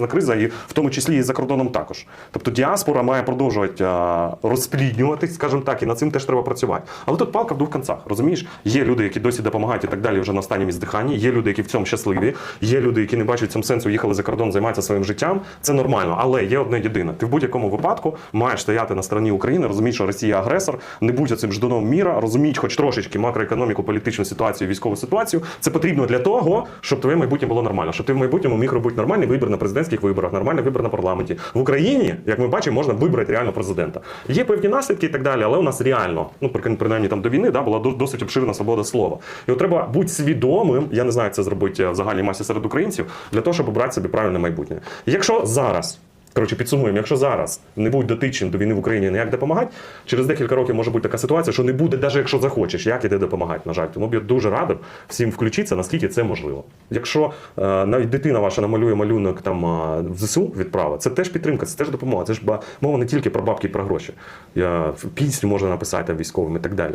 величезна криза, і в тому числі і за кордоном також. Тобто діаспора має продовжувати розпліднюватись, скажімо так, і над цим теж треба працювати. Але тут палка в двох концах. Розумієш, є люди, які досі допомагають і так далі, вже на останньому здиханні. Є люди, які в цьому щасливі. Є люди, які не бачать в цьому сенсу, їхали за кордон, займаються своїм життям. Це нормально, але є одне єдине. Ти в будь-якому випадку маєш стояти на стороні України, розумієш, що Росія агресор, не будь цим ждуном міра, розуміють хоч трошечки макроекономіку, політичну ситуацію, військову ситуацію. Це потрібно для того, щоб твоє майбутнє було нормально, щоб ти в майбутньому міг робити нормальний вибір на президентських виборах, нормальний вибір на парламенті. В Україні, як ми бачимо, можна вибрати реально президента. Є певні наслідки і так далі, але у нас реально, ну при- принаймні там до війни, да, була досить обширна свобода слова. І от треба бути свідомим. Я не знаю, як це зробити в загальній масі серед українців, для того, щоб обрати собі правильне майбутнє. Якщо зараз. Коротше, підсумуємо, якщо зараз не будь дотичним до війни в Україні ніяк допомагати, через декілька років може бути така ситуація, що не буде, навіть якщо захочеш, як іде допомагати, на жаль. Тому б я дуже радив всім включитися, наскільки це можливо. Якщо е, навіть дитина ваша намалює малюнок там е, в ЗСУ відправа, це теж підтримка, це теж допомога. Це ж мова не тільки про бабки і про гроші. Я, пісню можна написати військовим і так далі.